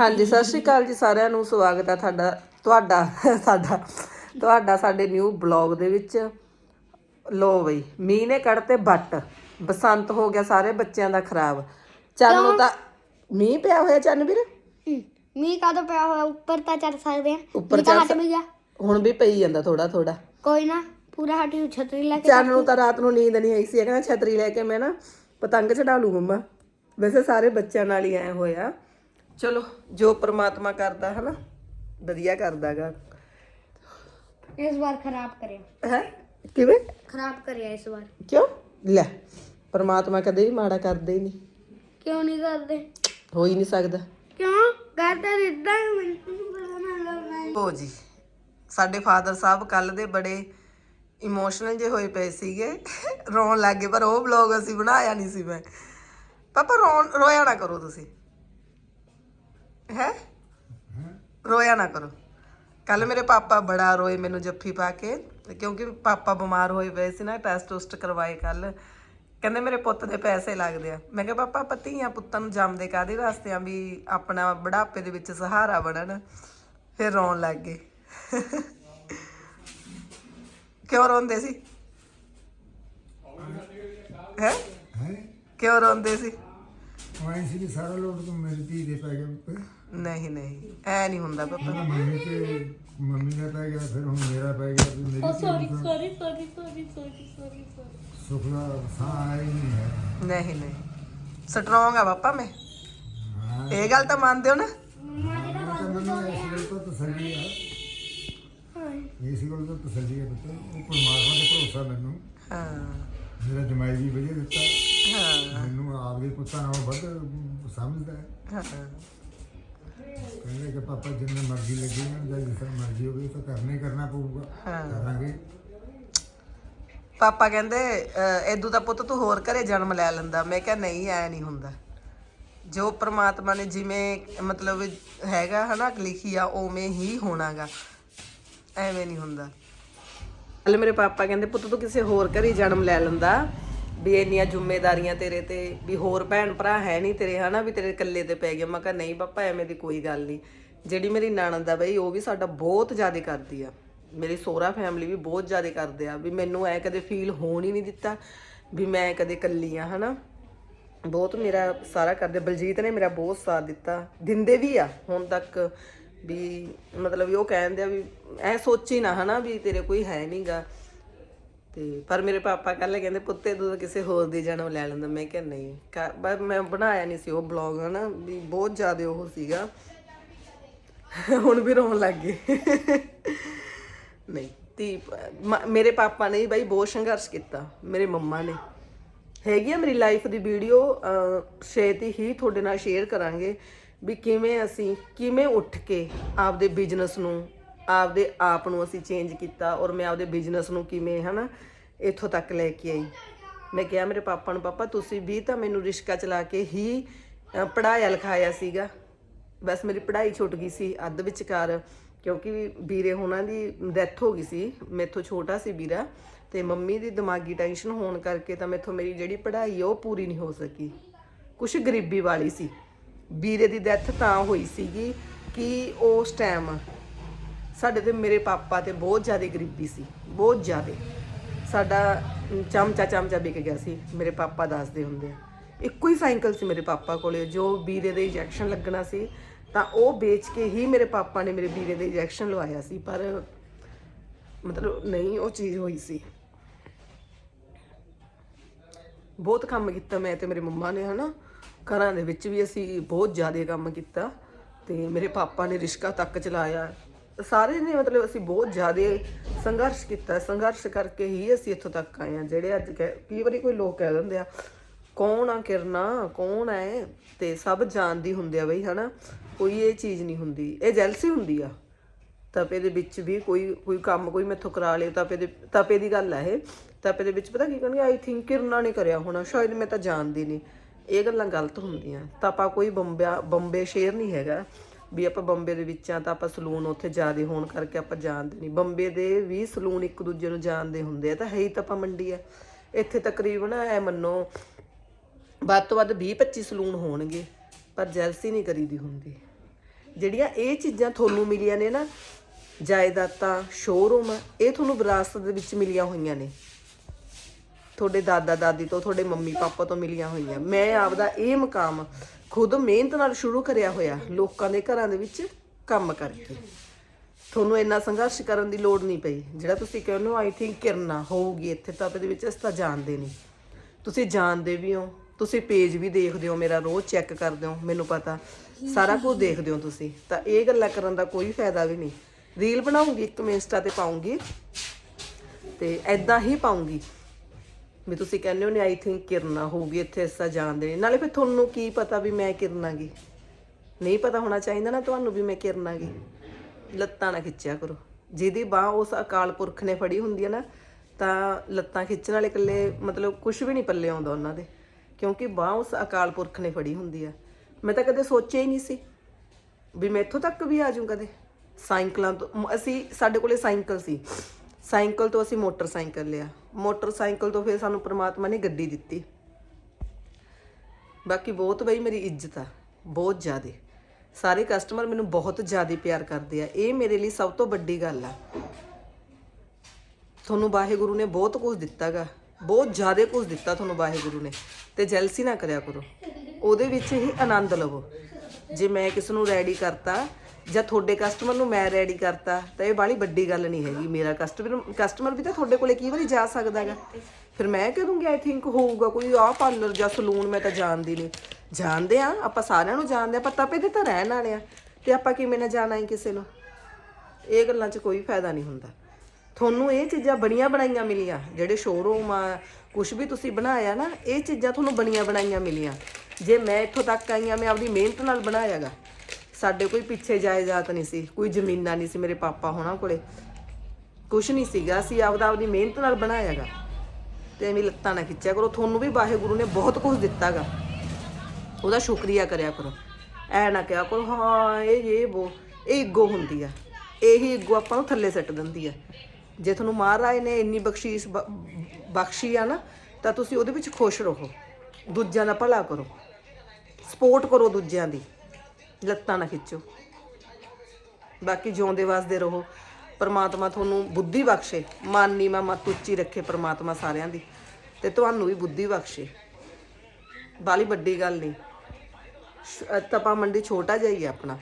ਹਾਂਜੀ ਸਤਿ ਸ਼੍ਰੀ ਅਕਾਲ ਜੀ ਸਾਰਿਆਂ ਨੂੰ ਸਵਾਗਤ ਹੈ ਤੁਹਾਡਾ ਤੁਹਾਡਾ ਸਾਡਾ ਤੁਹਾਡਾ ਸਾਡੇ ਨਿਊ ਬਲੌਗ ਦੇ ਵਿੱਚ। ਲੋ ਬਈ ਮੀਂਹ ਨੇ ਕੱਢਤੇ ਬੱਟ ਬਸੰਤ ਹੋ ਗਿਆ ਸਾਰੇ ਬੱਚਿਆਂ ਦਾ ਖਰਾਬ। ਚੰਨ ਨੂੰ ਤਾਂ ਮੀਂਹ ਪਿਆ ਹੋਇਆ ਚੰਨ ਵੀਰ? ਮੀਂਹ ਕਾਦੋਂ ਪਿਆ ਹੋਇਆ? ਉੱਪਰ ਤਾਂ ਚੜ ਸਕਦੇ ਆ। ਉੱਪਰ ਚੜ੍ਹ ਹਟ ਵੀ ਗਿਆ। ਹੁਣ ਵੀ ਪਈ ਜਾਂਦਾ ਥੋੜਾ ਥੋੜਾ ਕੋਈ ਨਾ ਪੂਰਾ ਹਟੀ ਛਤਰੀ ਲੈ ਕੇ ਚੰਨ ਨੂੰ ਤਾਂ ਰਾਤ ਨੂੰ ਨੀਂਦ ਨਹੀਂ ਆਈ ਸੀ ਇਹ ਕਹਿੰਦਾ ਛਤਰੀ ਲੈ ਕੇ ਮੈਂ ਨਾ ਪਤੰਗ ਚੜਾ ਲੂ ਮੰਮਾ। ਵੈਸੇ ਸਾਰੇ ਬੱਚਿਆਂ ਨਾਲ ਹੀ ਐ ਹੋਇਆ। ਚਲੋ ਜੋ ਪ੍ਰਮਾਤਮਾ ਕਰਦਾ ਹੈ ਨਾ ਵਧੀਆ ਕਰਦਾਗਾ। ਇਸ ਵਾਰ ਖਰਾਬ ਕਰਿਆ ਹੈ? ਕਿਵੇਂ? ਖਰਾਬ ਕਰਿਆ ਇਸ ਵਾਰ। ਕਿਉਂ? ਲੈ ਪ੍ਰਮਾਤਮਾ ਕਦੇ ਵੀ ਮਾੜਾ ਕਰਦੇ ਹੀ ਨਹੀਂ। ਕਿਉਂ ਨਹੀਂ ਕਰਦੇ? ਹੋ ਹੀ ਨਹੀਂ ਸਕਦਾ। ਕਿਉਂ? ਕਰਦਾ ਦਿੱਤਾ ਮੈਨੂੰ। ਲਓ ਹੋ ਜੀ ਸਾਡੇ ਫਾਦਰ ਸਾਹਿਬ ਕੱਲ ਦੇ ਬੜੇ ਇਮੋਸ਼ਨਲ ਜੇ ਹੋਏ ਪਏ ਸੀਗੇ। ਰੋਣ ਲੱਗੇ ਪਰ ਉਹ ਵਲੌਗ ਅਸੀਂ ਬਣਾਇਆ ਨਹੀਂ ਸੀ ਮੈਂ। ਪਾਪਾ ਰੋਣ ਰੋਇਆ ਨਾ ਕਰੋ ਤੁਸੀਂ। ਹੈ? ਰੋਇਆ ਨਾ ਕਰੋ। ਕੱਲ ਮੇਰੇ ਪਾਪਾ ਬੜਾ ਰੋਏ ਮੈਨੂੰ ਜੱਫੀ ਪਾ ਕੇ, ਕਿਉਂਕਿ ਪਾਪਾ ਬਿਮਾਰ ਹੋਏ ਪਏ ਸੀ ਨਾ ਟੈਸਟ ਟੁਸਟ ਕਰਵਾਏ ਕੱਲ ਕਹਿੰਦੇ ਮੇਰੇ ਪੁੱਤ ਦੇ ਪੈਸੇ ਲੱਗਦੇ ਆ। ਮੈਂ ਕਿਹਾ, ਪਾਪਾ, ਆਪਾਂ ਧੀਆਂ ਪੁੱਤਾਂ ਨੂੰ ਜੰਮਦੇ ਕਾਦੇ ਵਾਸਤੇ ਆ ਵੀ ਆਪਣਾ ਬੁਢਾਪੇ ਦੇ ਵਿੱਚ ਸਹਾਰਾ ਬਣਨ? ਫਿਰ ਰੋਣ ਲੱਗ ਗਏ। ਕਿਉਂ ਰੋਂਦੇ ਸੀ? ਹੈ ਹੈ? ਕਿਉਂ ਰੋਂਦੇ ਸੀ? ਵਾਈ ਸੀ ਵੀ ਸਾਰਾ ਲੋਡ ਤੋਂ ਮੇਰੀ ਧੀ ਦੇ ਪੈ ਗਿਆ ਉੱਤੇ ਨਹੀਂ ਨਹੀਂ ਐ ਨਹੀਂ ਹੁੰਦਾ ਪਾਪਾ ਪਹਿਲਾਂ ਮੰਮੀ ਤੇ ਮੰਮੀ ਦਾ ਪੈ ਗਿਆ ਫਿਰ ਹੁਣ ਮੇਰਾ ਪੈ ਗਿਆ ਵੀ ਮੇਰੀ sorry sorry sorry sorry sorry sorry ਸੁਖ ਦਾ ਸਾਹ ਆਇਆ ਹੀ ਨਹੀਂ ਹੈ। ਨਹੀਂ ਨਹੀਂ। ਸਟਰੋਂਗ ਆ ਪਾਪਾ ਮੈਂ। ਹਾਂ। ਇਹ ਗੱਲ ਤਾਂ ਮੰਨਦੇ ਹੋ ਨਾ? ਮੈਂ ਤਾਂ ਮੈਨੂੰ ਇਸ ਗੱਲ ਤੋਂ ਤਸੱਲੀ ਆ। ਇਸ ਗੱਲ ਤੋਂ ਤਸੱਲੀ ਹੈ ਪੁੱਤ। ਉਹ ਪਰਮਾਤਮਾ ਤੇ ਭਰੋਸਾ ਮੈਨੂੰ। ਹਾਂ। ਮੇਰਾ ਜਮਾਈ ਵੀ ਵਧੀਆ ਦਿੱਤਾ। ਹਾਂ। ਮੈਨੂੰ ਆਪਦੇ ਪੁੱਤਾਂ ਨਾਲੋਂ ਵੱਧ ਸਮਝਦਾ ਹੈ। ਹਾਂ। ਕਹਿੰਦੇ ਕਿ ਪਾਪਾ ਜਿੰਨੇ ਮਰਜ਼ੀ ਲੱਗੇ ਨਾ ਜਾਂ ਜਿਸ ਤਰ੍ਹਾਂ ਮਰਜ਼ੀ ਹੋਵੇ ਤਾਂ ਕਰਨਾ ਹੀ ਕਰਨਾ ਪਊਗਾ। ਕਰਾਂਗੇ। ਪਾਪਾ ਕਹਿੰਦੇ ਐਦੂ ਦਾ ਪੁੱਤ ਤੂੰ ਹੋਰ ਘਰੇ ਜਨਮ ਲੈ ਲੈਂਦਾ। ਮੈਂ ਕਿਹਾ ਨਹੀਂ ਐ ਨਹੀਂ ਹੁੰਦਾ। ਜੋ ਪ੍ਰਮਾਤਮਾ ਨੇ ਜਿਵੇਂ ਮਤਲਬ ਹੈਗਾ ਹਨਾ ਲਿਖੀ ਆ ਉਵੇਂ ਹੀ ਹੋਣਾਗਾ। ਐਵੇਂ ਨਹੀਂ ਹੁੰਦਾ। ਕੱਲ ਮੇਰੇ ਪਾਪਾ ਕਹਿੰਦੇ ਪੁੱਤ ਤੂੰ ਕਿਸੇ ਹੋਰ ਘਰੇ ਜਨਮ ਲੈ ਲੈਂਦਾ। ਵੀ ਇੰਨੀਆਂ ਜ਼ਿੰਮੇਵਾਰੀਆਂ ਤੇਰੇ ਤੇ, ਵੀ ਹੋਰ ਭੈਣ ਭਰਾ ਹੈ ਨਹੀਂ ਤੇਰੇ, ਹਨਾ, ਵੀ ਤੇਰੇ ਇਕੱਲੇ ਤੇ ਪੈ ਗਿਆ ਮੈਂ ਕਿਹਾ, ਨਹੀਂ ਪਾਪਾ, ਐਵੇਂ ਦੀ ਕੋਈ ਗੱਲ ਨਹੀਂ। ਜਿਹੜੀ ਮੇਰੀ ਨਣਦ ਆ ਬਈ, ਉਹ ਵੀ ਸਾਡਾ ਬਹੁਤ ਜ਼ਿਆਦਾ ਕਰਦੀ ਆ। ਮੇਰੀ ਸੋਹਰਾ ਫੈਮਿਲੀ ਵੀ ਬਹੁਤ ਜ਼ਿਆਦਾ ਕਰਦੇ ਆ। ਵੀ ਮੈਨੂੰ ਐ ਕਦੇ ਫੀਲ ਹੋਣ ਹੀ ਨਹੀਂ ਦਿੱਤਾ, ਵੀ ਮੈਂ ਕਦੇ ਇਕੱਲੀ ਆ, ਹਨਾ। ਬਹੁਤ ਮੇਰਾ ਸਾਰਾ ਕਰਦੇ। ਬਲਜੀਤ ਨੇ ਮੇਰਾ ਬਹੁਤ ਸਾਥ ਦਿੱਤਾ। ਦਿੰਦੇ ਵੀ ਆ, ਹੁਣ ਤੱਕ ਵੀ, ਮਤਲਬ ਵੀ ਉਹ ਕਹਿੰਦੇ ਆ ਵੀ, ਐ ਸੋਚੀ ਨਾ, ਹਨਾ, ਵੀ ਤੇਰੇ ਕੋਈ ਹੈ ਨਹੀਂਗਾ ਤੇ ਪਰ ਮੇਰੇ ਪਾਪਾ ਕੱਲ ਕਹਿੰਦੇ, ਪੁੱਤੇ ਤੂੰ ਤਾਂ ਕਿਸੇ ਹੋਰ ਦੀ ਜਨਮ ਲੈ ਲੈਂਦਾ। ਮੈਂ ਕਿਹਾ, ਨਹੀਂ। ਘਰ- ਬ ਮੈਂ ਬਣਾਇਆ ਨਹੀਂ ਸੀ ਉਹ ਬਲੌਗ ਹਨਾ, ਵੀ ਬਹੁਤ ਜ਼ਿਆਦਾ ਉਹ ਸੀਗਾ। ਹੁਣ ਵੀ ਰੋਣ ਲੱਗ ਗਏ ਨਹੀਂ ਤੀ ਮ- ਮੇਰੇ ਪਾਪਾ ਨੇ ਵੀ ਬਾਈ ਬਹੁਤ ਸੰਘਰਸ਼ ਕੀਤਾ, ਮੇਰੇ ਮੰਮਾ ਨੇ। ਹੈਗੀ ਆ ਮੇਰੀ ਲਾਈਫ ਦੀ ਵੀਡੀਓ ਛੇਤੀ ਹੀ ਤੁਹਾਡੇ ਨਾਲ ਸ਼ੇਅਰ ਕਰਾਂਗੇ ਵੀ ਕਿਵੇਂ ਅਸੀਂ, ਕਿਵੇਂ ਉੱਠ ਕੇ ਆਪਦੇ ਬਿਜ਼ਨਸ ਨੂੰ ਆਪਦੇ ਆਪ ਨੂੰ ਅਸੀਂ ਚੇਂਜ ਕੀਤਾ ਔਰ ਮੈਂ ਆਪਦੇ ਬਿਜ਼ਨਸ ਨੂੰ ਕਿਵੇਂ ਹਨਾ ਇੱਥੋਂ ਤੱਕ ਲੈ ਕੇ ਆਈ। ਮੈਂ ਕਿਹਾ ਮੇਰੇ ਪਾਪਾ ਨੂੰ ਪਾਪਾ ਤੁਸੀਂ ਵੀ ਤਾਂ ਮੈਨੂੰ ਰਿਸ਼ਕਾ ਚਲਾ ਕੇ ਹੀ ਅ, ਪੜ੍ਹਾਇਆ ਲਿਖਾਇਆ ਸੀਗਾ। ਬਸ ਮੇਰੀ ਪੜ੍ਹਾਈ ਛੁੱਟ ਗਈ ਸੀ ਅੱਧ ਵਿਚਕਾਰ ਕਿਉਂਕਿ ਵੀਰੇ ਹੋਣਾ ਦੀ ਡੈਥ ਹੋ ਗਈ ਸੀ। ਮੇਥੋਂ ਛੋਟਾ ਸੀ ਵੀਰਾ ਤੇ ਮੰਮੀ ਦੀ ਦਿਮਾਗੀ ਟੈਨਸ਼ਨ ਹੋਣ ਕਰਕੇ ਤਾਂ ਮੇਥੋਂ ਮੇਰੀ ਜਿਹੜੀ ਪੜ੍ਹਾਈ ਉਹ ਪੂਰੀ ਨਹੀਂ ਹੋ ਸਕੀ। ਕੁਛ ਗਰੀਬੀ ਵਾਲੀ ਸੀ। ਵੀਰੇ ਦੀ ਡੈਥ ਤਾਂ ਹੋਈ ਸੀਗੀ ਕਿ ਉਸ ਟਾਈਮ ਸਾਡੇ ਤੇ ਮੇਰੇ ਪਾਪਾ ਤੇ ਬਹੁਤ ਜ਼ਿਆਦਾ ਗਰੀਬੀ ਸੀ, ਬਹੁਤ ਜ਼ਿਆਦਾ। ਸਾਡਾ ਚਮਚਾ ਚਮਚਾ ਵਿਕ ਗਿਆ ਸੀ, ਮੇਰੇ ਪਾਪਾ ਦੱਸਦੇ ਹੁੰਦੇ ਆ। ਇੱਕੋ ਹੀ ਸਾਈਕਲ ਸੀ ਮੇਰੇ ਪਾਪਾ ਕੋਲੇ, ਜੋ ਵੀਰੇ ਦੇ ਇੰਜੈਕਸ਼ਨ ਲੱਗਣਾ ਸੀ, ਤਾਂ ਉਹ ਵੇਚ ਕੇ ਹੀ ਮੇਰੇ ਪਾਪਾ ਨੇ ਮੇਰੇ ਵੀਰੇ ਦੇ ਇੰਜੈਕਸ਼ਨ ਲਵਾਇਆ ਸੀ, ਪਰ ਮਤਲਬ ਨਹੀਂ, ਉਹ ਚੀਜ਼ ਹੋਈ ਸੀ। ਬਹੁਤ ਕੰਮ ਕੀਤਾ ਮੈਂ ਤੇ ਮੇਰੇ ਮੰਮਾ ਨੇ, ਹਨਾ। ਘਰਾਂ ਦੇ ਵਿੱਚ ਵੀ ਅਸੀਂ ਬਹੁਤ ਜ਼ਿਆਦਾ ਕੰਮ ਕੀਤਾ ਤੇ ਮੇਰੇ ਪਾਪਾ ਨੇ ਰਿਸ਼ਕਾ ਤੱਕ ਚਲਾਇਆ। ਸਾਰੇ ਨੇ ਮਤਲਬ ਅਸੀਂ ਬਹੁਤ ਜ਼ਿਆਦਾ ਸੰਘਰਸ਼ ਕੀਤਾ। ਸੰਘਰਸ਼ ਕਰਕੇ ਹੀ ਅਸੀਂ ਇੱਥੋਂ ਤੱਕ ਆਏ ਆ ਜਿਹੜੇ ਅੱਜ ਕਹਿ- ਕਈ ਵਾਰੀ ਕੋਈ ਲੋਕ ਕਹਿ ਦਿੰਦੇ ਆ, ਕੌਣ ਆ ਕਿਰਨਾ? ਕੌਣ ਹੈ ਤੇ ਸਭ ਜਾਣਦੀ ਹੁੰਦੇ ਆ ਬਈ, ਹਨਾ? ਕੋਈ ਇਹ ਚੀਜ਼ ਨਹੀਂ ਹੁੰਦੀ। ਇਹ ਜੈਲਸੀ ਹੁੰਦੀ ਆ। ਤਪੇ ਦੇ ਵਿੱਚ ਵੀ ਕੋਈ ਕੋਈ ਕੰਮ ਕੋਈ ਮੈਥੋਂ ਕਰਾ ਲਿਓ ਤਪੇ ਦੇ ਤਪੇ ਦੀ ਗੱਲ ਹੈ ਇਹ। ਤਪੇ ਦੇ ਵਿੱਚ ਪਤਾ ਕੀ ਕਰਨਗੇ? ਆਈ ਥਿੰਕ ਕਿਰਨਾ ਨੇ ਕਰਿਆ ਹੋਣਾ। ਸ਼ਾਇਦ ਮੈਂ ਤਾਂ ਜਾਣਦੀ ਨਹੀਂ। ਇਹ ਗੱਲਾਂ ਗਲਤ ਹੁੰਦੀਆਂ। ਤਪਾ ਕੋਈ ਬੰਬਿਆ ਬੰਬੇ ਸ਼ੇਰ ਨਹੀਂ ਹੈਗਾ। ਵੀ ਆਪਾਂ ਬੰਬੇ ਦੇ ਵਿੱਚ ਆ ਤਾਂ ਆਪਾਂ ਸਲੂਨ ਉੱਥੇ ਜ਼ਿਆਦੇ ਹੋਣ ਕਰਕੇ ਆਪਾਂ ਜਾਣਦੇ ਨਹੀਂ। ਬੰਬੇ ਦੇ ਵੀ ਸਲੂਨ ਇੱਕ ਦੂਜੇ ਨੂੰ ਜਾਣਦੇ ਹੁੰਦੇ ਆ, ਤਾਂ ਹੈ ਹੀ ਤਪਾ ਮੰਡੀ ਆ। ਇੱਥੇ ਤਕਰੀਬਨ ਐ ਮੰਨੋ, ਵੱਧ ਤੋਂ ਵੱਧ 20 25 ਸਲੂਨ ਹੋਣਗੇ, ਪਰ ਜੈਲਸੀ ਨਹੀਂ ਕਰੀਦੀ ਹੁੰਦੀ। ਜਿਹੜੀਆਂ ਇਹ ਚੀਜ਼ਾਂ ਤੁਹਾਨੂੰ ਮਿਲੀਆਂ ਨੇ ਨਾ, ਜਾਇਦਾਦਾਂ ਸ਼ੋਰੂਮ ਇਹ ਤੁਹਾਨੂੰ ਵਿਰਾਸਤ ਦੇ ਵਿੱਚ ਮਿਲੀਆਂ ਹੋਈਆਂ ਨੇ। ਤੁਹਾਡੇ ਦਾਦਾ ਦਾਦੀ ਤੋਂ, ਤੁਹਾਡੇ ਮੰਮੀ ਪਾਪਾ ਤੋਂ ਮਿਲੀਆਂ ਹੋਈਆਂ। ਮੈਂ ਆਪਦਾ ਇਹ ਮਕਾਮ ਖੁਦ ਮਿਹਨਤ ਨਾਲ ਸ਼ੁਰੂ ਕਰਿਆ ਹੋਇਆ, ਲੋਕਾਂ ਦੇ ਘਰਾਂ ਦੇ ਵਿੱਚ ਕੰਮ ਕਰਕੇ। ਤੁਹਾਨੂੰ ਇੰਨਾ ਸੰਘਰਸ਼ ਕਰਨ ਦੀ ਲੋੜ ਨਹੀਂ ਪਈ। ਜਿਹੜਾ ਤੁਸੀਂ ਕਹਿੰਦੇ ਹੋ ਆਈ ਥਿੰਕ ਕਿਰਨਾ ਹੋਊਗੀ ਇੱਥੇ, ਤਾਂ ਇਹਦੇ ਵਿੱਚ ਅਸੀਂ ਤਾਂ ਜਾਣਦੇ ਨਹੀਂ। ਤੁਸੀਂ ਜਾਣਦੇ ਵੀ ਹੋ, ਤੁਸੀਂ ਪੇਜ ਵੀ ਦੇਖਦੇ ਹੋ, ਮੇਰਾ ਰੋਜ਼ ਚੈੱਕ ਕਰਦੇ ਹੋ, ਮੈਨੂੰ ਪਤਾ। ਸਾਰਾ ਕੁਝ ਦੇਖਦੇ ਹੋ ਤੁਸੀਂ, ਤਾਂ ਇਹ ਗੱਲਾਂ ਕਰਨ ਦਾ ਕੋਈ ਫਾਇਦਾ ਵੀ ਨਹੀਂ। ਰੀਲ ਬਣਾਉਂਗੀ ਇੱਕ, ਮੈਂ ਇੰਸਟਾ ਤੇ ਪਾਉਂਗੀ, ਤੇ ਐਦਾਂ ਹੀ ਪਾਉਂਗੀ। ਵੀ ਤੁਸੀਂ ਕਹਿੰਦੇ ਹੋ ਨੇ ਆਈ ਥਿੰਕ ਕਿਰਨਾ ਹੋਊਗੀ ਇੱਥੇ ਅਸਾਂ ਜਾਣਦੇ ਨਹੀਂ ਨਾਲੇ ਫਿਰ ਤੁਹਾਨੂੰ ਕੀ ਪਤਾ ਵੀ ਮੈਂ ਕਿਰਨਾਗੀ? ਨਹੀਂ ਪਤਾ ਹੋਣਾ ਚਾਹੀਦਾ ਨਾ ਤੁਹਾਨੂੰ ਵੀ ਮੈਂ ਕਿਰਨਾਗੀ। ਲੱਤਾਂ ਨਾ ਖਿੱਚਿਆ ਕਰੋ। ਜਿਹਦੀ ਬਾਹ ਉਸ ਅਕਾਲ ਪੁਰਖ ਨੇ ਫੜੀ ਹੁੰਦੀ ਹੈ ਨਾ, ਤਾਂ ਲੱਤਾਂ ਖਿੱਚਣ ਵਾਲੇ ਇਕੱਲੇ ਮਤਲਬ ਕੁਝ ਵੀ ਨਹੀਂ ਪੱਲੇ ਆਉਂਦਾ ਉਹਨਾਂ ਦੇ। ਕਿਉਂਕਿ ਬਾਹ ਉਸ ਅਕਾਲ ਪੁਰਖ ਨੇ ਫੜੀ ਹੁੰਦੀ ਆ ਮੈਂ ਤਾਂ ਕਦੇ ਸੋਚਿਆ ਹੀ ਨਹੀਂ ਸੀ ਵੀ ਮੈਂ ਇੱਥੋਂ ਤੱਕ ਵੀ ਆ ਜਾਊਂ ਕਦੇ। ਸਾਈਕਲਾਂ ਤੋਂ ਮ- ਅਸੀਂ ਸਾਡੇ ਕੋਲੇ ਸਾਈਕਲ ਸੀ। ਸਾਈਕਲ ਤੋਂ ਅਸੀਂ ਮੋਟਰਸਾਈਕਲ ਲਿਆ। ਮੋਟਰਸਾਈਕਲ ਤੋਂ ਫਿਰ ਸਾਨੂੰ ਪ੍ਰਮਾਤਮਾ ਨੇ ਗੱਡੀ ਦਿੱਤੀ। ਬਾਕੀ ਬਹੁਤ ਬਈ ਮੇਰੀ ਇੱਜ਼ਤ ਆ, ਬਹੁਤ ਜ਼ਿਆਦੇ। ਸਾਰੇ ਕਸਟਮਰ ਮੈਨੂੰ ਬਹੁਤ ਜ਼ਿਆਦਾ ਪਿਆਰ ਕਰਦੇ ਆ। ਇਹ ਮੇਰੇ ਲਈ ਸਭ ਤੋਂ ਵੱਡੀ ਗੱਲ ਆ। ਤੁਹਾਨੂੰ ਵਾਹਿਗੁਰੂ ਨੇ ਬਹੁਤ ਕੁਝ ਦਿੱਤਾਗਾ। ਬਹੁਤ ਜ਼ਿਆਦਾ ਕੁਝ ਦਿੱਤਾ ਤੁਹਾਨੂੰ ਵਾਹਿਗੁਰੂ ਨੇ। ਤੇ ਜੈਲਸੀ ਨਾ ਕਰਿਆ ਕਰੋ। ਉਹਦੇ ਵਿੱਚ ਹੀ ਆਨੰਦ ਲਵੋ। ਜੇ ਮੈਂ ਕਿਸ ਨੂੰ ਰੈਡੀ ਕਰਤਾ ਜਾਂ ਤੁਹਾਡੇ ਕਸਟਮਰ ਨੂੰ ਮੈਂ ਰੈਡੀ ਕਰਤਾ, ਤਾਂ ਇਹ ਬਾਲੀ ਵੱਡੀ ਗੱਲ ਨਹੀਂ ਹੈਗੀ ਮੇਰਾ ਕਸਟਮਰ ਕਸਟਮਰ ਵੀ ਤਾਂ ਤੁਹਾਡੇ ਕੋਲੇ ਕਈ ਵਾਰੀ ਜਾ ਸਕਦਾਗਾ ਫਿਰ ਮੈਂ ਕਰੂੰਗੀ ਆਈ ਥਿੰਕ ਹੋਊਗਾ ਕੋਈ ਆ ਪਾਰਲਰ ਜਾਂ ਸਲੂਨ ਮੈਂ ਤਾਂ ਜਾਣਦੀ ਨਹੀਂ। ਜਾਣਦੇ ਆ ਆਪਾਂ ਸਾਰਿਆਂ ਨੂੰ ਜਾਣਦੇ ਆ ਪਰ ਤਪੇ ਦੇ ਤਾਂ ਰਹਿਣ ਵਾਲੇ ਆ ਤੇ ਆਪਾਂ ਕਿਵੇਂ ਨਾ ਜਾਣਾ ਹੀ ਕਿਸੇ ਨੂੰ। ਇਹ ਗੱਲਾਂ 'ਚ ਕੋਈ ਫਾਇਦਾ ਨਹੀਂ ਹੁੰਦਾ। ਤੁਹਾਨੂੰ ਇਹ ਚੀਜ਼ਾਂ ਬਣੀਆਂ ਬਣਾਈਆਂ ਮਿਲੀਆਂ, ਜਿਹੜੇ ਸ਼ੋਰੂਮ ਆ ਕੁਝ ਵੀ ਤੁਸੀਂ ਬਣਾਇਆ ਨਾ, ਇਹ ਚੀਜ਼ਾਂ ਤੁਹਾਨੂੰ ਬਣੀਆਂ ਬਣਾਈਆਂ ਮਿਲੀਆਂ। ਜੇ ਮੈਂ ਇੱਥੋਂ ਤੱਕ ਆਈ ਆ ਮੈਂ ਆਪਣੀ ਮਿਹਨਤ ਨਾਲ ਬਣਾਇਆਗਾ ਸਾਡੇ ਕੋਈ ਪਿੱਛੇ ਜਾਇਦਾਦ ਨਹੀਂ ਸੀ, ਕੋਈ ਜ਼ਮੀਨਾਂ ਨਹੀਂ ਸੀ ਮੇਰੇ ਪਾਪਾ ਹੋਣਾ ਕੋਲੇ। ਕੁਝ ਨਹੀਂ ਸੀਗਾ, ਅਸੀਂ ਆਪਦਾ ਆਪਦੀ ਮਿਹਨਤ ਨਾਲ ਬਣਾਇਆਗਾ ਤੇ ਐਵੇਂ ਲੱਤਾਂ ਨਾ ਖਿੱਚਿਆ ਕਰੋ, ਤੁਹਾਨੂੰ ਵੀ ਵਾਹਿਗੁਰੂ ਨੇ ਬਹੁਤ ਕੁਝ ਦਿੱਤਾਗਾ ਉਹਦਾ ਸ਼ੁਕਰੀਆ ਕਰਿਆ ਕਰੋ। ਐ ਨਾ ਕਿਹਾ ਕਰੋ, ਹਾਂ, ਇਹ ਇਹ ਉਹ ਇਹ ਈਗੋ ਹੁੰਦੀ ਆ। ਇਹੀ ਈਗੋ ਆਪਾਂ ਨੂੰ ਥੱਲੇ ਸੱਟ ਦਿੰਦੀ ਆ। ਜੇ ਤੁਹਾਨੂੰ ਮਹਾਰਾਜ ਨੇ ਇੰਨੀ ਬਖਸ਼ੀਸ਼ ਬਖਸ਼ੀ ਆ ਨਾ, ਤਾਂ ਤੁਸੀਂ ਉਹਦੇ ਵਿੱਚ ਖੁਸ਼ ਰਹੋ। ਦੂਜਿਆਂ ਦਾ ਭਲਾ ਕਰੋ। ਸਪੋਰਟ ਕਰੋ ਦੂਜਿਆਂ ਦੀ। ਲੱਤਾਂ ਨਾ ਖਿੱਚੋ। ਬਾਕੀ ਜਿਉਂਦੇ ਵਸਦੇ ਰਹੋ। ਪਰਮਾਤਮਾ ਤੁਹਾਨੂੰ ਬੁੱਧੀ ਬਖਸ਼ੇ। ਮਨ ਨੀਵਾਂ ਮਤ ਉੱਚੀ ਰੱਖੇ ਪਰਮਾਤਮਾ ਸਾਰਿਆਂ ਦੀ। ਤੇ ਤੁਹਾਨੂੰ ਵੀ ਬੁੱਧੀ ਬਖਸ਼ੇ। ਬਾਲੀ ਵੱਡੀ ਗੱਲ ਨਹੀਂ ਸ਼- ਤਪਾ ਮੰਡੀ ਛੋਟਾ ਜਿਹਾ ਹੀ ਹੈ ਆਪਣਾ।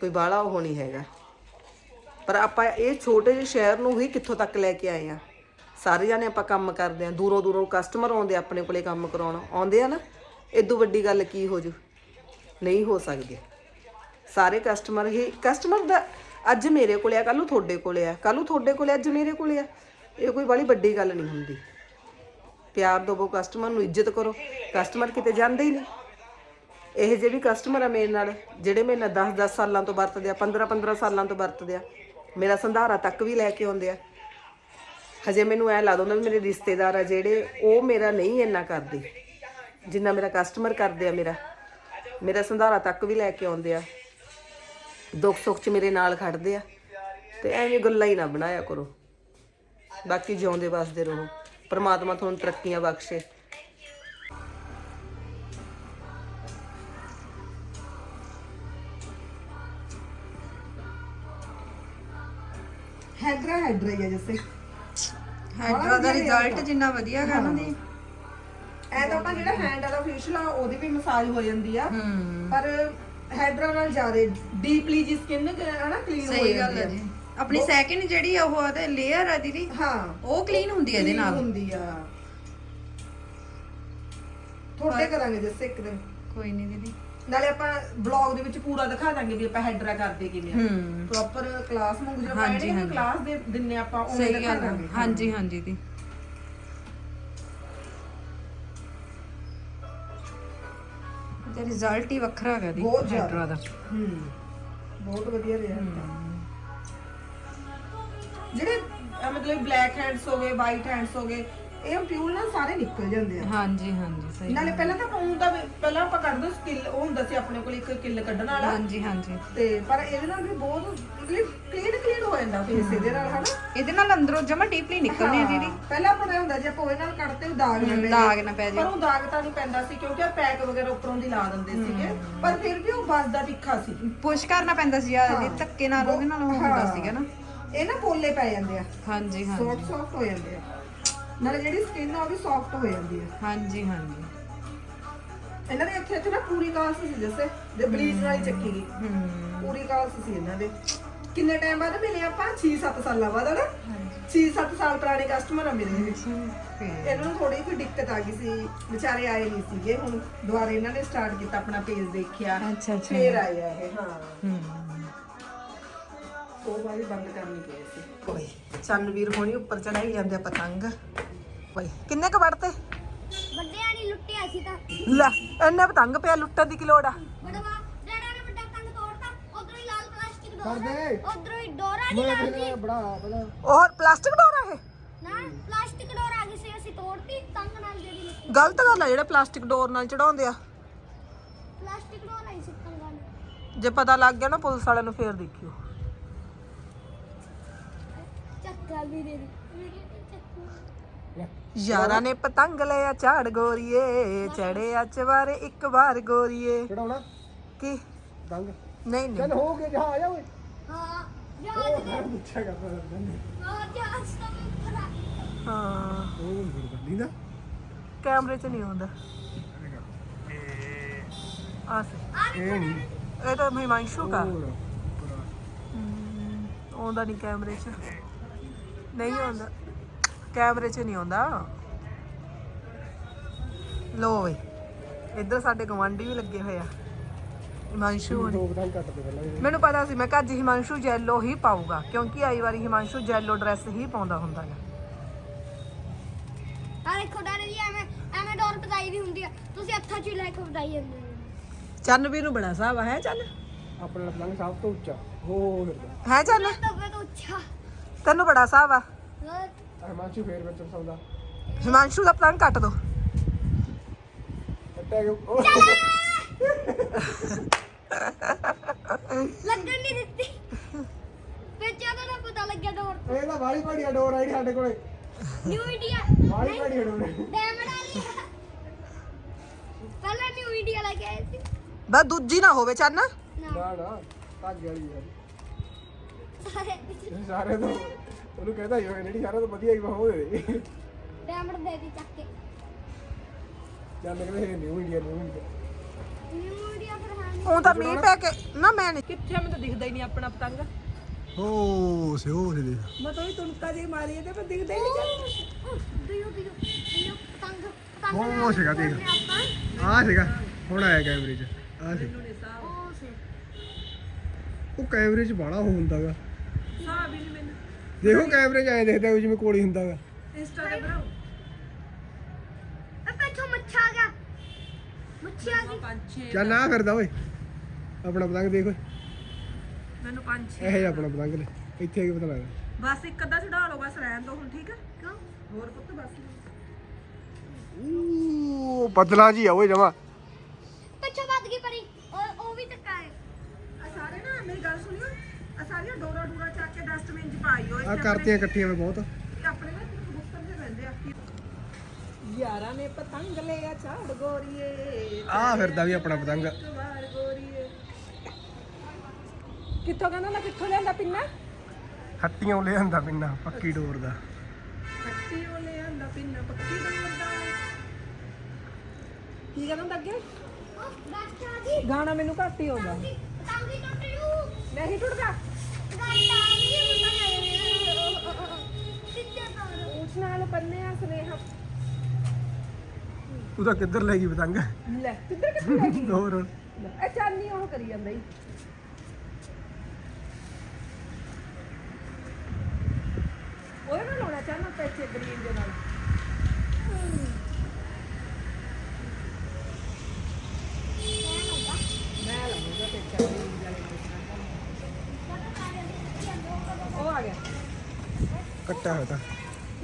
ਕੋਈ ਬਾਹਲਾ ਉਹ ਨਹੀਂ ਹੈਗਾ। ਪਰ ਆਪਾਂ ਇਹ ਛੋਟੇ ਜਿਹੇ ਸ਼ਹਿਰ ਨੂੰ ਹੀ ਕਿੱਥੋਂ ਤੱਕ ਲੈ ਕੇ ਆਏ ਆ। ਸਾਰੇ ਜਾਣੇ ਆਪਾਂ ਕੰਮ ਕਰਦੇ ਆ। ਦੂਰੋਂ ਦੂਰੋਂ ਕਸਟਮਰ ਆਉਂਦੇ ਆਪਣੇ ਕੋਲੇ ਕੰਮ ਕਰਾਉਣ। ਆਉਂਦੇ ਆ ਨਾ ਇਦੋਂ ਵੱਡੀ ਗੱਲ ਕੀ ਹੋ ਜੂ? ਨਹੀਂ ਹੋ ਸਕਦੀ। ਸਾਰੇ ਕਸਟਮਰ ਹੀ ਕਸਟਮਰ ਦਾ ਅੱਜ ਮੇਰੇ ਕੋਲੇ ਆ ਕੱਲ ਨੂੰ ਤੁਹਾਡੇ ਕੋਲੇ ਆ। ਕੱਲ ਨੂੰ ਤੁਹਾਡੇ ਕੋਲੇ, ਅੱਜ ਮੇਰੇ ਕੋਲੇ ਆ। ਇਹ ਕੋਈ ਬੜੀ ਵੱਡੀ ਗੱਲ ਨਹੀਂ ਹੁੰਦੀ। ਪਿਆਰ ਦਿਵੋ ਕਸਟਮਰ ਨੂੰ, ਇੱਜ਼ਤ ਕਰੋ। ਕਸਟਮਰ ਕਿਤੇ ਜਾਂਦੇ ਹੀ ਨਹੀਂ। ਇਹ ਜਿਹੇ ਵੀ ਕਸਟਮਰ ਆ ਮੇਰੇ ਨਾਲ, ਜਿਹੜੇ ਮੇਰੇ ਨਾਲ 10-10 ਸਾਲਾਂ ਤੋਂ ਵਰਤਦੇ ਆ 15-15 ਸਾਲਾਂ ਤੋਂ ਵਰਤਦੇ ਆ, ਮੇਰਾ ਸੰਧਾਰਾ ਤੱਕ ਵੀ ਲੈ ਕੇ ਆਉਂਦੇ ਆ। ਹਜੇ ਮੈਨੂੰ ਐ ਲੱਗਦਾ ਹੁੰਦਾ ਵੀ ਮੇਰੇ ਰਿਸ਼ਤੇਦਾਰ ਆ ਜਿਹੜੇ, ਉਹ ਮੇਰਾ ਨਹੀਂ ਇੰਨਾ ਕਰਦੇ। ਜਿੰਨਾ ਮੇਰਾ ਕਸਟਮਰ ਕਰਦੇ ਆ ਮੇਰਾ। ਮੇਰਾ ਸੰਧਾਰਾ ਤੱਕ ਵੀ ਲੈ ਕੇ ਆਉਂਦੇ ਆ। ਦੁੱਖ ਸੁੱਖ 'ਚ ਮੇਰੇ ਨਾਲ ਖੜਦੇ ਆ। ਤੇ ਐਵੇਂ ਗੱਲਾਂ ਹੀ ਨਾ ਬਣਾਇਆ ਕਰੋ। ਬਾਕੀ ਜਿਉਂਦੇ ਵਸਦੇ ਰਹੋ। ਪ੍ਰਮਾਤਮਾ ਤੁਹਾਨੂੰ ਤਰੱਕੀਆਂ ਬਖਸ਼ੇ। ਹੈਡਰਾ ਹੈਡਰਾ ਹੀ ਆ ਜੈਸੇ। ਹਾਈਡਰਾ ਦਾ ਰਿਜ਼ਲਟ ਜਿੰਨਾ ਵਧੀਆ ਗਾ ਨਾ ਦੀ ਐ ਤਾਂ ਆਪਾਂ ਜਿਹੜਾ ਹੈਂਡ ਵਾਲਾ ਫੇਸ਼ੀਅਲ ਆ ਉਹਦੀ ਵੀ ਮਸਾਜ ਹੋ ਜਾਂਦੀ ਆ। ਪਰ ਹੈਡਰਾ ਨਾਲ ਜ਼ਿਆਦਾ ਡੀਪਲੀ ਜੀ ਸਕਿਨ ਹੈ ਨਾ ਕਲੀਨ ਹੋ ਸਹੀ ਗੱਲ ਹੈ ਜੀ। ਆਪਣੀ ਸੈਕਿੰਡ ਜਿਹੜੀ ਆ ਉਹ ਤੇ ਲੇਅਰ ਆ ਦੀਦੀ। ਹਾਂ। ਉਹ ਕਲੀਨ ਹੁੰਦੀ ਹੈ ਇਹਦੇ clean ਨਾਲ। ਹੁੰਦੀ ਆ। ਥੋੜੇ ਕਰਾਂਗੇ ਜੈਸੇ ਇੱਕ ਦਿਨ। ਕੋਈ ਨਹੀਂ ਦੀਦੀ। ਨਾਲੇ ਆਪਾਂ ਬਲੌਗ ਦੇ ਵਿੱਚ ਪੂਰਾ ਦਿਖਾ ਦਾਂਗੇ ਵੀ ਆਪਾਂ ਹੈਡਰਾ ਕਰਦੇ ਕਿਵੇਂ ਆ। ਹੂੰ। ਪ੍ਰੋਪਰ ਕਲਾਸ ਨੂੰ ਜਿਹੜਾ ਹਾਂਜੀ। ਕਲਾਸ ਦੇ ਦਿੰਨੇ ਆਪਾਂ ਉਵੇਂ ਸਹੀ ਦਿਖਾ ਗੱਲ ਹੈ ਦਾਂਗੇ। ਹਾਂਜੀ ਹਾਂਜੀ ਦੀ ਤੇ ਰਿਜ਼ਲਟ ਹੀ ਵੱਖਰਾ ਹੈਗਾ ਦੀ ਬਹੁਤ ਜ਼ਿਆਦਾ। ਦਾ। ਹੂੰ ਬਹੁਤ ਵਧੀਆ ਰਿਹਾ ਜਿਹੜੇ ਅਹ ਮਤਲਬ ਬਲੈਕ ਹੈਂਡਸ ਹੋ ਗਏ ਵਾਈਟ ਹੈਂਡਸ ਹੋ ਗਏ ਇਹ ਫਿਊਲ ਨਾਲ ਸਾਰੇ ਨਿਕਲ ਜਾਂਦੇ ਆ। ਹਾਂਜੀ ਹਾਂਜੀ ਸਹੀ ਨਾਲੇ ਪਹਿਲਾਂ ਤਾਂ ਫੋਨ ਦਾ ਪਹਿਲਾਂ ਆਪਾਂ ਕੱਢਦੇ ਸਕਿੱਲ ਉਹ ਹੁੰਦਾ ਸੀ ਆਪਣੇ ਕੋਲ ਇੱਕ ਕਿੱਲ ਕੱਢਣ ਵਾਲਾ। ਹਾਂਜੀ ਹਾਂਜੀ। ਤੇ ਪਰ ਇਹਦੇ ਨਾਲ ਵੀ ਬਹੁਤ ਕਲੀਨ ਕਲੀਨ ਹੋ ਜਾਂਦਾ ਫੇਸ ਇਹਦੇ ਨਾਲ ਹਨਾ? ਇਹਦੇ ਨਾਲ ਅੰਦਰੋਂ ਜਮਾ ਡੀਪਲੀ ਨਿਕਲਨੇ ਆ ਦੀਦੀ। ਪਹਿਲਾਂ ਆਪਾਂ ਇਹ ਹੁੰਦਾ ਜੇ ਆਪਾਂ ਉਹਦੇ ਨਾਲ ਕੱਢਦੇ ਦਾਗ ਨਾ ਪੈ ਦਾਗ ਨਾ ਪੈ ਪਰ ਉਹ ਦਾਗ ਤਾਂ ਨਹੀਂ ਪੈਂਦਾ ਸੀ ਕਿਉਂਕਿ ਆ ਪੈਕ ਵਗੈਰਾ ਉੱਪਰੋਂ ਦੀ ਲਾ ਦਿੰਦੇ ਸੀਗੇ। ਪਰ ਫਿਰ ਵੀ ਉਹ ਵੱਜਦਾ ਤਿੱਖਾ ਸੀ। ਪੁਸ਼ ਕਰਨਾ ਪੈਂਦਾ ਸੀ ਯਾਰ ਇਹ ਧੱਕੇ ਨਾਲ ਉਹਦੇ ਨਾਲ ਉਹ ਹੁੰਦਾ ਸੀਗਾ ਨਾ। ਇਹ ਨਾ ਪੋਲੇ ਪੈ ਜਾਂਦੇ ਆ। ਹਾਂਜੀ ਹਾਂਜੀ। ਸੌਫਟ ਸੌਫਟ ਹੋ ਜਾਂਦੇ ਆ। ਨਾਲੇ ਜਿਹੜੀ ਸਕਿਨ ਆ ਉਹ ਵੀ ਸੌਫਟ ਹੋ ਜਾਂਦੀ ਆ ਹਾਂਜੀ ਹਾਂਜੀ। ਇਹਨਾਂ ਦੇ ਇੱਥੇ ਇੱਥੇ ਨਾ ਪੂਰੀ ਕਾਲਸ ਸੀ ਜੈਸੇ ਦੇ ਬਲੀਚ ਨਾਲ ਹੀ ਚੱਕੀ ਗਈ। ਹੂੰ। ਪੂਰੀ ਕਾਲਸ ਸੀ ਇਹਨਾਂ ਦੇ। ਕਿੰਨੇ ਟਾਈਮ ਬਾਅਦ ਮਿਲੇ ਆਪਾਂ? 6-7 ਸਾਲਾਂ ਬਾਅਦ ਹਨਾ? 6-7 ਸਾਲ ਪੁਰਾਣੇ ਕਸਟਮਰ ਆ ਮੇਰੇ ਫਿਰ। ਇਹਨਾਂ ਨੂੰ ਥੋੜੀ ਕੋਈ ਦਿੱਕਤ ਆ ਗਈ ਸੀ। ਵਿਚਾਰੇ ਆਏ ਨਹੀਂ ਸੀਗੇ ਹੁਣ। ਦੁਬਾਰਾ ਇਹਨਾਂ ਨੇ ਸਟਾਰਟ ਕੀਤਾ ਆਪਣਾ ਪੇਜ ਦੇਖਿਆ। ਅੱਛਾ ਅੱਛਾ। ਫੇਰ ਆਏ ਆ ਇਹ ਹਾਂ। ਹੂੰ। ਉਹ ਵਾਲੀ ਬੰਦ ਕਰਨੀ ਪਈ ਸੀ। ਓਏ ਚੰਨਵੀਰ ਹੋਣੀ ਉੱਪਰ ਚੜਾਈ ਜਾਂਦੇ ਆ ਪਤੰਗ। ਓਏ ਕਿੰਨੇ ਕ ਵੜਤੇ ਵੱਡਿਆਂ ਨੇ ਲੁੱਟਿਆ ਸੀ ਤਾਂ। ਲੈ ਇੰਨੇ ਪਤੰਗ ਪਿਆ ਲੁੱਟਣ ਦੀ ਕੀ ਲੋੜ ਆ? ਬੜਵਾ ਡੈਡਾ ਨੇ ਵੱਡਾ ਕੰਨ ਤੋੜਤਾ। ਉਧਰੋਂ ਹੀ ਲਾਲ ਪਲਾਸਟਿਕ ਕਰ ਡੋਰਾ। ਦੇ ਉਧਰੋਂ ਹੀ ਡੋਰਾ ਨਹੀਂ ਮੈਂ ਲਾਲ ਕਿਹਾ ਬੜਾ ਪਹਿਲਾਂ ਉਹ ਪਲਾਸਟਿਕ ਡੋਰਾ ਇਹ? ਨਾ ਪਲਾਸਟਿਕ ਡੋਰਾ ਆ ਗਈ ਸੀ ਅਸੀਂ ਤੋੜਤੀ ਤੰਗ ਨਾਲ ਜਿਹੜੀ ਗਲਤ ਗੱਲ ਆ ਜਿਹੜੇ ਪਲਾਸਟਿਕ ਡੋਰ ਨਾਲ ਚੜਾਉਂਦੇ ਆ। ਪਲਾਸਟਿਕ ਡੋਰਾ ਹੀ ਸੀ ਤੰਗਾਂ ਜੇ ਪਤਾ ਲੱਗ ਗਿਆ ਨਾ ਪੁਲਿਸ ਵਾਲਿਆਂ ਨੂੰ ਫੇਰ ਦੇਖਿਓ। ਚੱਕਾ ਵੀ ਦੇ ਦੀ। ਯਾਰਾਂ ਨੇ ਪਤੰਗ ਲਿਆ ਝਾੜ ਗੋਰੀਏ ਚੜਿਆ ਚਵਾਰੇ ਇੱਕ ਵਾਰ ਗੋਰੀਏ। ਚੜਾਉਣਾ? ਕੀ? ਦੰਗ। ਨਹੀਂ ਚੱਲ ਨਹੀਂ। ਹੋ ਗਿਆ ਜਾ ਆ ਜਾ ਓਏ। ਹਾਂ ਜਹਾਜ਼ ਦੇ ਪੁੱਛਿਆ ਕਰਦਾ ਰਹਿੰਦਾ ਹਾਂ ਜਹਾਜ਼ ਤੋਂ ਵੀ ਉੱਪਰ ਆ। ਹਾਂ। ਉਹ ਨਹੀਂ ਫਿਰਦਾ ਲੀਂਦਾ ਕੈਮਰੇ 'ਚ ਨਹੀਂ ਆਉਂਦਾ। ਆ ਸੇ। ਇਹ ਨਹੀਂ। ਇਹ ਤਾਂ ਹਿਮਾਂਸ਼ੂ ਕਾ ਹੋਰ ਆਉਂਦਾ ਨਹੀਂ ਕੈਮਰੇ 'ਚ। ਨਹੀਂ ਆਉਂਦਾ। ਕੈਮਰੇ 'ਚ ਨਹੀਂ ਆਉਂਦਾ। ਲੋ ਵੇ ਇੱਧਰ ਸਾਡੇ ਗਵਾਂਢੀ ਵੀ ਲੱਗੇ ਹੋਏ ਆ। ਹਿਮਾਂਸ਼ੂ ਹੋਣੀ। ਦੋ ਬਟਨ ਕੱਟ ਦੇ ਪਹਿਲਾਂ ਇਹਦੇ। ਮੈਨੂੰ ਪਤਾ ਸੀ ਮੈਂ ਕਿਹਾ ਅੱਜ ਹਿਮਾਂਸ਼ੂ ਜੈਲੋ ਹੀ ਪਾਊਗਾ ਕਿਉਂਕਿ ਆਈ ਵਾਰੀ ਹਿਮਾਂਸ਼ੂ ਜੈਲੋ ਡਰੈਸ ਹੀ ਪਾਉਂਦਾ ਹੁੰਦਾ ਹੈ ਆ ਦੇਖੋ ਡਰ ਜੀ ਐਵੇਂ ਐਵੇਂ ਡੋਰ ਪਤਾਈ ਦੀ ਹੁੰਦੀ ਆ। ਤੁਸੀਂ ਹੱਥਾਂ 'ਚ ਹੀ ਲੈ ਕੇ ਪਤਾਈ ਜਾਂਦੇ ਹੋ। ਚੰਨ ਨੂੰ ਬੜਾ ਸਾਵਾ ਹੈ ਚੰਨ? ਆਪਣਾ ਪਤੰਗ ਸਭ ਤੋਂ ਉੱਚਾ। ਹੋ ਫਿਰਦਾ ਹੈ ਚੰਨ? ਤਵੇ ਤੋਂ ਉੱਚਾ। ਤੈਨੂੰ ਬੜਾ ਸਾਵਾ ਅਰਮਾਚੂ ਫੇਰ ਵਿੱਚ ਸੌਦਾ ਹਿਮਾਂਸ਼ੂ ਦਾ ਪਲੰਗ ਕੱਟ ਦੋ। ਕੱਟਿਆ ਉਹ ਲੱਗਣ ਨਹੀਂ ਦਿੱਤੀ। ਵਿੱਚ ਉਹਦਾ ਨਾ ਪਤਾ ਲੱਗਿਆ ਡੋਰ ਇਹ ਤਾਂ ਵਾਲੀ ਭਾੜੀਆ ਡੋਰ ਆਈ ਸਾਡੇ ਕੋਲੇ। ਨਿਊ ਇੰਡੀਆ ਵਾਲੀ ਭਾੜੀਆ ਡੋਰ। ਡੈਮਡ ਵਾਲੀ। ਪਹਿਲਾਂ ਨਿਊ ਇੰਡੀਆ ਲੈ ਕੇ ਆਏ ਸੀ। ਬਸ ਦੂਜੀ ਨਾ ਹੋਵੇ ਚੰਨ। ਨਾ। ਨਾ ਧਾਗੇ ਵਾਲੀ ਇਹ ਸਾਰੇ ਤੋਂ ਉਹਨੂੰ ਕਹਿੰਦਾ ਹੀ ਹੋਇਆ ਜਿਹੜੀ ਸਾਰੇ ਤੋਂ ਵਧੀਆ ਹੀ ਬਹੁਤ ਦੇ ਦੇ। ਡੈਮਡ ਦੇ ਦੀ ਚੱਕ ਕੇ। ਜਦ ਕਹਿੰਦੇ ਇਹ new India new India new India ਫਿਰ ਹਾਂ ਨੀ। ਉਹ ਤਾਂ ਮੀਂਹ ਪੈ ਕੇ ਨਾ ਮੈਂ ਨਹੀਂ ਕਿੱਥੇ ਮੈਨੂੰ ਤਾਂ ਦਿਖਦਾ ਹੀ ਨਹੀਂ ਆਪਣਾ ਪਤੰਗ। ਓ ਸੇ ਉਹ ਸੇ ਦੇ ਮੈਂ ਤਾਂ ਹੀ ਤੁਣਕਾ ਜੀ ਮਾਰੀ ਤੇ ਮੈਂ ਦਿਖਦਾ ਹੀ ਉਹ, ਦਿਓ ਦਿਓ ਦਿਓ ਪਤੰਗ ਪਤੰਗ ਉਹ ਸੀਗਾ ਦੇਖ। ਆਪਾਂ। ਆ ਸੀਗਾ ਹੁਣ ਆਇਆ ਕੈਮਰੇ 'ਚ। ਆ ਸੀ। ਉਹ ਸੀ। ਉਹ ਕੈਮਰੇ 'ਚ ਬਾੜਾ ਹੁੰਦਾਗਾ ਸਾਹ ਵੀ ਨਹੀਂ ਦੇਖੋ ਕੈਮਰੇ 'ਚ ਐ ਦੇਖਦਾ ਵੀ ਜਿਵੇਂ ਕੋਲੀ ਹੁੰਦਾਗਾ ਇੰਸਟਾ ਤੇ ਬਣਾਓ। ਆ ਪਿੱਛੋਂ ਮੱਛਾ ਆ ਗਿਆ। ਮੱਛੀ ਆ ਗਈ। ਪੰਜ ਛੇ ਚੱਲ ਆ ਫਿਰਦਾ ਓਏ। ਆਪਣਾ ਪਤੰਗ ਦੇਖ ਓਏ। ਮੈਨੂੰ ਪੰਜ ਛੇ ਇਹ ਜਿਹਾ ਆਪਣਾ ਪਤੰਗ ਲੈ। ਇੱਥੇ ਕੀ ਪਤਾ ਲੱਗਦਾ। ਬਸ ਇੱਕ ਅੱਧਾ ਚੜਾ ਲਓ ਬਸ ਰਹਿਣ ਦੋ ਹੁਣ ਠੀਕ ਹੈ ਕਿਉਂ? ਹੋਰ ਪੁੱਤ ਬਸ। ਓ ਬਦਲਾ ਜੀ ਆ ਓਏ ਜਮਾ। ਪਿੱਛੋਂ ਵੱਧ ਗਈ ਪਰੀ। ਉਹ ਉਹ ਵੀ ਟੱਕਾ ਹੈ। ਆ ਸਾਰੇ ਨਾ ਮੇਰੀ ਗੱਲ ਸੁਣਿਓ। ਆ ਸਾਰੀਆਂ ਡੋਰਾ ਡੋਰਾ ਚੱਕ ਕੇ ਡਸਟਬਿਨ 'ਚ ਪਾਈ ਹੋਏ ਆ ਕਰਤੀਆਂ ਇਕੱਠੀਆਂ ਮੈਂ ਬਹੁਤ। ਆਪਣੇ ਨਾ ਕਬੂਤਰ ਦੇ ਰਹਿੰਦੇ ਆ। ਯਾਰਾਂ ਨੇ ਪਤੰਗ ਲਿਆ ਝਾੜ ਗੋਰੀਏ ਆ ਫਿਰਦਾ ਵੀ ਆਪਣਾ ਪਤੰਗ। ਵਾਰ ਗੋਰੀਏ। ਕਿੱਥੋਂ ਕਹਿੰਦਾ ਨਾ ਕਿੱਥੋਂ ਲਿਆਂਦਾ ਪਿੰਨਾ? ਹੱਟੀਆਂ ਪੱਕੀ ਡੋਰ ਦਾ। ਖੱਟੀ ਉਹ ਲਿਆਂਦਾ ਪਿੰਨਾ ਪੱਕੀ ਦਾ। ਲੱਗਾ ਕੀ ਕਹਿੰਦਾ ਹੁੰਦਾ ਅੱਗੇ? ਉਹ ਬਸ ਆ ਗਈ ਗਾਣਾ ਮੈਨੂੰ ਘੱਟ ਹੀ ਆਉਂਦਾ। ਪਤੰਗ ਹੀ ਟੁੱਟ ਜੂ ਨਹੀਂ ਟੁੱਟਦਾ। ਗਾਟਾ ਨਹੀਂ ਹੁੰਦਾ ਸਿੱਧੇ ਤੋਰ ਉਸ ਨਾਲ ਪੰਨੇ ਆ ਸੁਨੇਹਾ। ਤੂੰ ਤਾਂ ਕਿੱਧਰ ਲੈ ਗਈ ਪਤੰਗ? ਲੈ ਕਿੱਧਰ ਕਿੱਥੇ ਲੈ ਗਈ? ਹੋਰ ਲੈ, ਇਹ ਚਾਨੀ ਉਹ ਕਰੀ ਜਾਂਦਾ ਹੀ ਉਹਦੇ ਨਾਲ ਲਾਉਣਾ ਚਾਹਨਾ ਪੈਸੇ ਗ੍ਰੀਨ ਦੇ ਨਾਲ ਮੈਂ ਲਾਉਂਗਾ ਤੇ ਚਾਨੀ ਵਾਲੇ ਉਹ ਆ ਗਿਆ ਕੱਟਿਆ ਹੋਇਆ ਤਾਂ।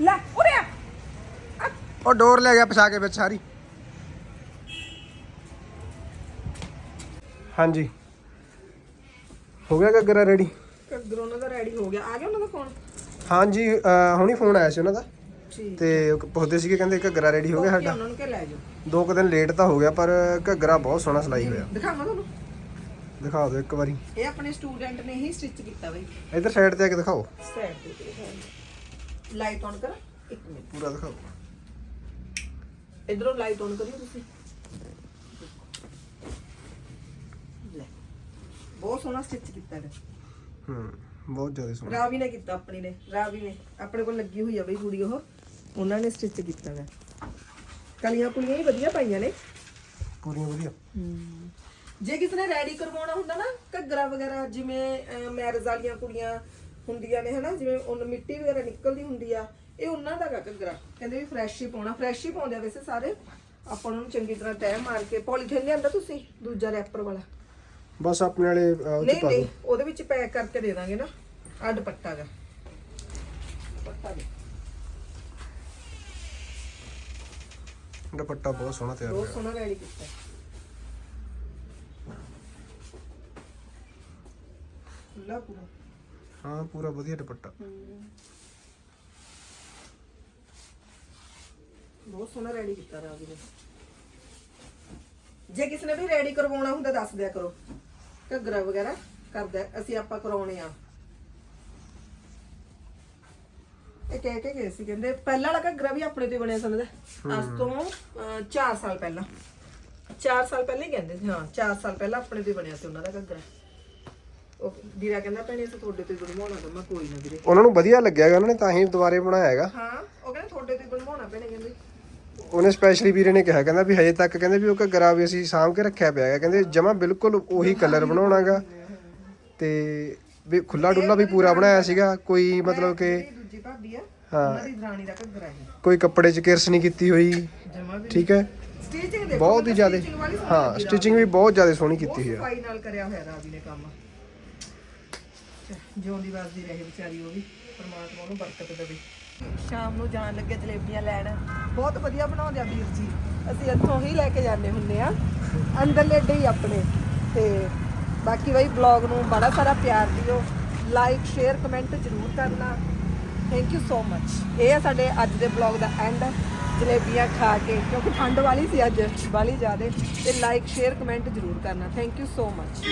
ਲੈ ਉਰੇ ਆ। ਆ। ਉਹ ਡੋਰ ਲੈ ਗਿਆ ਪਛਾ ਕੇ ਵਿੱਚ ਸਾਰੀ। ਹਾਂਜੀ। ਹੋ ਗਿਆ ਘੱਗਰਾ ਰੈਡੀ? ਘੱਗਰ ਉਹਨਾਂ ਦਾ ਰੈਡੀ ਹੋ ਗਿਆ। ਆ ਗਿਆ ਉਹਨਾਂ ਦਾ ਫੋਨ ਹਾਂਜੀ ਅਹ ਹੁਣੀ ਫੋਨ ਆਇਆ ਸੀ ਉਹਨਾਂ ਦਾ। ਠੀਕ। ਤੇ ਉਹ ਪੁੱਛਦੇ ਸੀਗੇ ਕਹਿੰਦੇ ਘੱਗਰਾ ਰੈਡੀ ਹੋ ਗਿਆ ਸਾਡਾ। ਉਹਨਾਂ ਨੂੰ ਕਿ ਲੈ ਜਾਓ। ਦੋ ਕੁ ਦਿਨ ਲੇਟ ਤਾਂ ਹੋ ਗਿਆ ਪਰ ਘੱਗਰਾ ਬਹੁਤ ਸੋਹਣਾ ਸਿਲਾਈ ਹੋਇਆ। ਦਿਖਾਵਾਂ ਤੁਹਾਨੂੰ? ਦਿਖਾ ਦਿਓ ਇੱਕ ਵਾਰੀ। ਇਹ ਆਪਣੇ ਸਟੂਡੈਂਟ ਨੇ ਹੀ ਸਟਿਚ ਕੀਤਾ ਬਈ। ਇਧਰ ਸਾਈਡ ਤੇ ਆ ਕੇ ਦਿਖਾਓ। ਸਾਈਡ ਤੇ ਦਿਖਾਓ ਲਾਈਟ ਔਨ ਕਰ ਇੱਕ ਮਿੰਟ ਪੂਰਾ ਦਿਖਾਓ ਇਧਰੋਂ ਲਾਈਟ ਔਨ ਕਰਿਓ ਤੁਸੀਂ ਲੈ ਬਹੁਤ ਸੋਹਣਾ ਸਟਿਚ ਕੀਤਾ ਹੈ ਹੂੰ ਬਹੁਤ ਜ਼ਿਆਦਾ ਸੋਹਣਾ ਰਾਵੀ ਨੇ ਕੀਤਾ ਆਪਣੀ ਨੇ ਰਾਵੀ ਨੇ ਆਪਣੇ ਕੋਲ ਲੱਗੀ ਹੋਈ ਆ ਬਈ ਕੁੜੀ ਉਹ ਉਹਨਾਂ ਨੇ ਸਟਿਚ ਕੀਤਾ ਹੈ ਕਲੀਆਂ ਕੁਲੀਆਂ ਹੀ ਵਧੀਆ ਪਾਈਆਂ ਨੇ ਪੂਰੀਆਂ ਵਧੀਆ ਜੇ ਕਿਸੇ ਨੇ ਰੈਡੀ ਕਰਵਾਉਣਾ ਹੁੰਦਾ ਨਾ ਘੱਗਰਾ ਵਗੈਰਾ ਜਿਵੇਂ ਮੈਰਿਜ ਵਾਲੀਆਂ ਕੁੜੀਆਂ ਹੁੰਦੀਆਂ ਨੇ ਹਨਾ? ਜਿਵੇਂ ਉਹ ਮਿੱਟੀ ਵਗੈਰਾ ਨਿਕਲਦੀ ਹੁੰਦੀ ਆ ਇਹ ਉਹਨਾਂ ਦਾ ਗਾ ਘੱਗਰਾ ਕਹਿੰਦੇ ਵੀ ਫਰੈਸ਼ ਹੀ ਪਾਉਣਾ ਫਰੈਸ਼ ਹੀ ਪਾਉਂਦੇ ਆ ਵੈਸੇ ਸਾਰੇ। ਆਪਾਂ ਉਹਨਾਂ ਨੂੰ ਚੰਗੀ ਤਰ੍ਹਾਂ ਤੈਅ ਮਾਰ ਕੇ ਪੋਲੀਥੀਨ ਲਿਆਂਦਾ ਤੁਸੀਂ ਦੂਜਾ ਰੈਪਰ ਵਾਲਾ? ਬਸ ਆਪਣੇ ਵਾਲੇ ਅਹ, ਉਹ 'ਚ ਨਹੀਂ ਪਾ ਨਹੀਂ ਦਿਓ ਉਹਦੇ ਵਿੱਚ ਪੈਕ ਕਰਕੇ ਦੇ ਦਾਂਗੇ ਨਾ ਆ ਦੁਪੱਟਾ ਦੇ। ਦੁਪੱਟਾ ਬਹੁਤ ਸੋਹਣਾ ਤਿਆਰ ਬਹੁਤ ਹੋਇਆ। ਸੋਹਣਾ ਰੈਡੀ ਕੀਤਾ। ਪੂਰਾ। ਹਾਂ ਪੂਰਾ ਵਧੀਆ ਦੁਪੱਟਾ। ਬਹੁਤ ਸੋਹਣਾ ਰੈਡੀ ਕੀਤਾ ਰਾਵੀ ਨੇ। ਜੇ ਕਿਸੇ ਨੇ ਵੀ ਰੈਡੀ ਕਰਵਾਉਣਾ ਹੁੰਦਾ ਦੱਸ ਦਿਆ ਕਰੋ। ਘੱਗਰਾ ਵਗੈਰਾ ਕਰਦਾ ਅਸੀਂ ਆਪਾਂ ਕਰਾਉਣੇ ਆ। ਇਹ ਕਹਿ ਕੇ ਗਏ ਸੀ ਕਹਿੰਦੇ ਪਹਿਲਾ ਵਾਲਾ ਘੱਗਰਾ ਵੀ ਆਪਣੇ ਤੇ ਬਣਿਆ ਸਮਝਦਾ ਅੱਜ ਤੋਂ 4 ਸਾਲ ਪਹਿਲਾਂ। 4 ਸਾਲ ਪਹਿਲਾਂ ਹੀ ਕਹਿੰਦੇ ਸੀ ਹਾਂ 4 ਸਾਲ ਪਹਿਲਾਂ ਆਪਣੇ ਤੇ ਬਣਿਆ ਸੀ ਉਹਨਾਂ ਦਾ ਘੱਗਰਾ। ਉਹ ਵੀਰਾ ਕਹਿੰਦਾ ਭੈਣੇ ਅਸੀਂ ਤੁਹਾਡੇ ਤੇ ਬਣਵਾਉਣਾ ਤਾਂ ਮੈਂ ਕੋਈ ਨਾ ਵੀਰੇ। ਉਹਨਾਂ ਨੂੰ ਵਧੀਆ ਲੱਗਿਆ ਗਾ ਉਹਨਾਂ ਨੇ ਤਾਂ ਹੀ ਦੁਬਾਰੇ ਬਣਾਇਆ ਹੈਗਾ ਹਾਂ ਉਹ ਕਹਿੰਦੇ ਤੁਹਾਡੇ ਤੇ ਬਣਵਾਉਣਾ ਭੈਣੇ ਕਹਿੰਦੇ। ਉਹਨੇ ਸਪੈਸ਼ਲੀ ਵੀਰੇ ਨੇ ਕਿਹਾ ਕਹਿੰਦਾ ਵੀ ਹਜੇ ਤੱਕ ਕਹਿੰਦੇ ਵੀ ਉਹ ਘੱਗਰਾ ਵੀ ਅਸੀਂ ਸਾਂਭ ਕੇ ਰੱਖਿਆ ਪਿਆ ਹੈਗਾ ਕਹਿੰਦੇ ਜਮਾ ਬਿਲਕੁਲ ਉਹੀ ਕਲਰ ਬਣਾਉਣਾਗਾ ਤੇ ਵੀ ਖੁੱਲਾ ਡੁੱਲਾ ਵੀ ਪੂਰਾ ਬਣਾਇਆ ਸੀਗਾ ਕੋਈ ਮਤਲਬ ਕਿ ਜਿਹੜੀ ਦੂਜੀ ਭਾਬੀ ਆ ਹਾਂ। ਉਹਨਾਂ ਦੀ ਦਰਾਣੀ ਦਾ ਘੱਗਰਾ ਹੈ। ਕੋਈ ਕੱਪੜੇ 'ਚ ਕਿਰਸ ਨਹੀਂ ਕੀਤੀ ਹੋਈ। ਜਮਾ ਵੀ ਠੀਕ ਹੈ? ਸਟਿਚਿੰਗ ਦੇਖੋ ਬਹੁਤ ਹੀ ਜ਼ਿਆਦਾ। ਹਾਂ ਸਟਿਚਿੰਗ ਵੀ ਬਹੁਤ ਜ਼ਿਆਦਾ ਸੋਹਣੀ ਕੀਤੀ ਹੋਈ ਆ। ਸਫ਼ਾਈ ਨਾਲ ਕਰਿਆ ਹੋਇਆ ਰਾਵੀ ਨੇ ਕੰਮ। ਜਿਉਂਦੀ ਵਾਸਦੀ ਰਹੇ ਵਿਚਾਰੀ ਉਹ ਵੀ ਪਰਮਾਤਮਾ ਉਹਨੂੰ ਬਰਕਤ ਦੇਵੇ। ਸ਼ਾਮ ਨੂੰ ਜਾਣ ਲੱਗੇ ਜਲੇਬੀਆਂ ਲੈਣ। ਬਹੁਤ ਵਧੀਆ ਬਣਾਉਂਦੇ ਆ ਵੀਰ ਜੀ। ਅਸੀਂ ਇੱਥੋਂ ਹੀ ਲੈ ਕੇ ਜਾਂਦੇ ਹੁੰਦੇ ਆ। ਅੰਦਰਲੇ ਡੇ ਹੀ ਆਪਣੇ। ਤੇ ਬਾਕੀ ਬਈ ਬਲੌਗ ਨੂੰ ਬੜਾ ਸਾਰਾ ਪਿਆਰ ਦਿਓ। ਲਾਈਕ ਸ਼ੇਅਰ ਕਮੈਂਟ ਜ਼ਰੂਰ ਕਰਨਾ। ਥੈਂਕ ਯੂ ਸੋ ਮੱਚ ਇਹ ਆ ਸਾਡੇ ਅੱਜ ਦੇ ਬਲੌਗ ਦਾ ਐਂਡ ਜਲੇਬੀਆਂ ਖਾ ਕੇ ਕਿਉਂਕਿ ਠੰਡ ਵਾਲੀ ਸੀ ਅੱਜ ਵਾਲੀ ਜ਼ਿਆਦੇ। ਤੇ ਲਾਈਕ ਸ਼ੇਅਰ ਕਮੈਂਟ ਜ਼ਰੂਰ ਕਰਨਾ। Thank you so much